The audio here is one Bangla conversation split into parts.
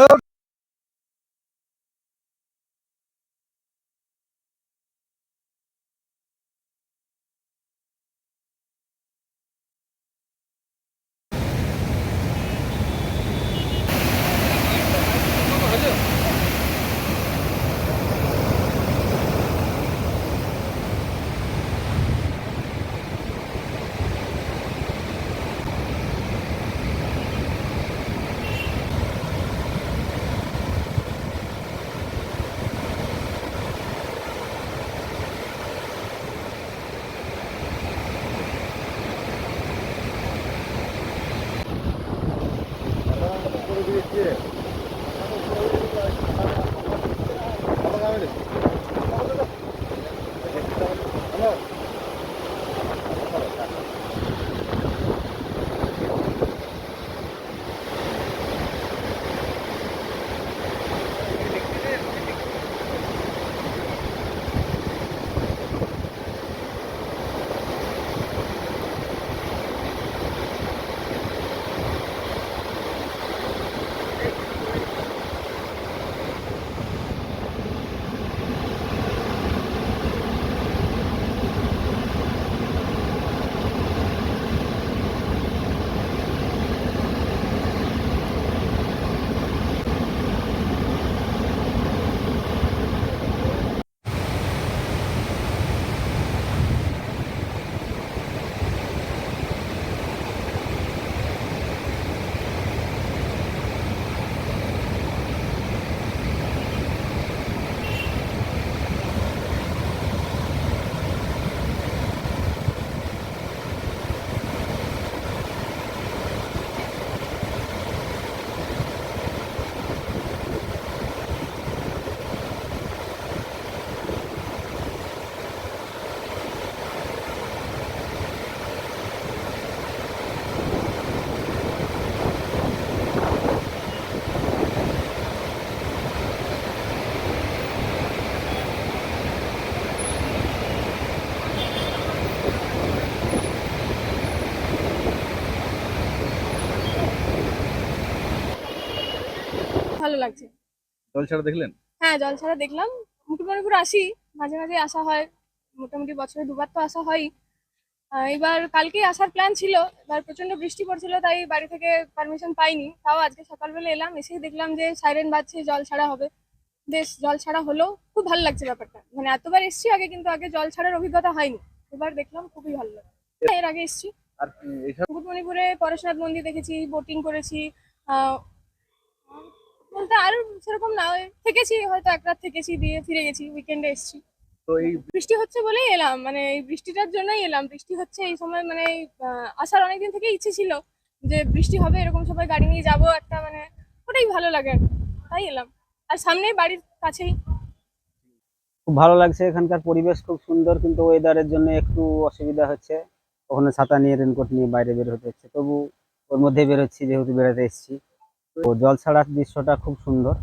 Okay. লাগছে। জল ছাড়া দেখলেন? হ্যাঁ জল ছাড়া দেখলাম। মুকুটমণিপুর আসি মাঝে মাঝে আসা হয়। মোটামুটি বছরে দুবার তো আসা হয়ই। এবার কালকে আসার প্ল্যান ছিল। এবার প্রচণ্ড বৃষ্টি পড়ছিল তাই বাড়ি থেকে পারমিশন পাইনি। তাও আজকে সকালবেলা এলাম এসেই দেখলাম যে সাইরেন বাজছে জল ছাড়া হবে। বেশ জল ছাড়া হলো। খুব ভালো লাগছে ব্যাপারটা। মানে এতবার এসছি আগে কিন্তু আগে জল ছাড়ার অভিজ্ঞতা হয়নি। এবার দেখলাম খুবই ভালো লাগছে। এর আগে এসছি। মুকুটমণিপুরে পরশুনাথ মন্দির দেখেছি বোটিং করেছি। বলতে আর সেরকম না থেকেছি হয়তো এক রাত থেকেছি দিয়ে ফিরে গেছি উইকেন্ডে এসেছি। তো এই বৃষ্টি হচ্ছে বলেই এলাম মানে এই বৃষ্টিটার জন্যই এলাম। বৃষ্টি হচ্ছে এই সময় মানে আসার অনেকদিন থেকে ইচ্ছে ছিল যে বৃষ্টি হবে এরকম সবাই গাড়ি নিয়ে যাব একটা মানে ওটাই ভালো লাগে। তাই এলাম। আর সামনেই বাড়ির কাছেই। খুব ভালো লাগছে এখানকার পরিবেশ খুব সুন্দর কিন্তু ওয়েদারের জন্য একটু অসুবিধা হচ্ছে। ওখানে ছাতা নিয়ে রেনকোট নিয়ে বাইরে বের হতে হচ্ছে। তবু ওর মধ্যে বেরোচ্ছি যেহেতু বেড়াতে এসেছি। তো জল ছাড়ার দৃশ্যটা খুব সুন্দর।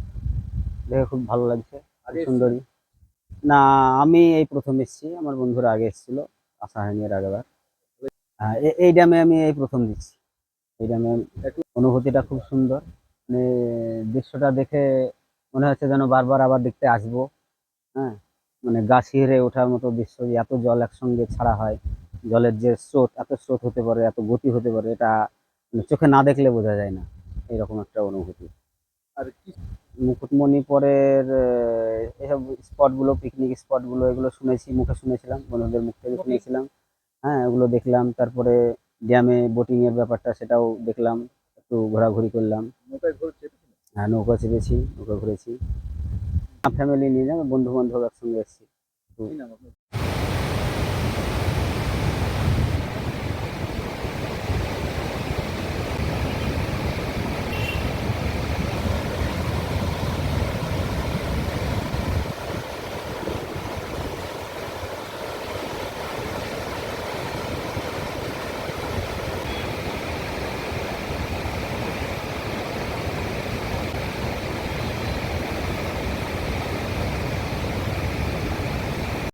দেখে খুব ভালো লাগছে। আর সুন্দরী না আমি এই প্রথম এসেছি। আমার বন্ধুরা আগে এসেছিল আশা হয়নি এর আগেবার হ্যাঁ, এই ড্যামে আমি এই প্রথম দিচ্ছি এই ড্যামে অনুভূতিটা খুব সুন্দর। মানে দৃশ্যটা দেখে মনে হচ্ছে যেন বারবার আবার দেখতে আসব। হ্যাঁ মানে গা শিহরে ওঠার মতো দৃশ্য এত জল একসঙ্গে ছাড়া হয়। জলের যে স্রোত এত স্রোত হতে পারে এত গতি হতে পারে এটা মানে চোখে না দেখলে বোঝা যায় না। এরকম একটা অনুভূতি। আর কি? মুকুটমণিপুরের এসব স্পটগুলো পিকনিক স্পটগুলো এগুলো শুনেছি মুখে শুনেছিলাম বন্ধুদের মুখ থেকে শুনেছিলাম। হ্যাঁ ওগুলো দেখলাম তারপরে ড্যামে বোটিংয়ের ব্যাপারটা সেটাও দেখলাম একটু ঘোরাঘুরি করলাম। হ্যাঁ নৌকা চেপেছি নৌকা ঘুরেছি। ফ্যামিলি নিয়ে যাব বন্ধু বান্ধব একসঙ্গে এসেছি।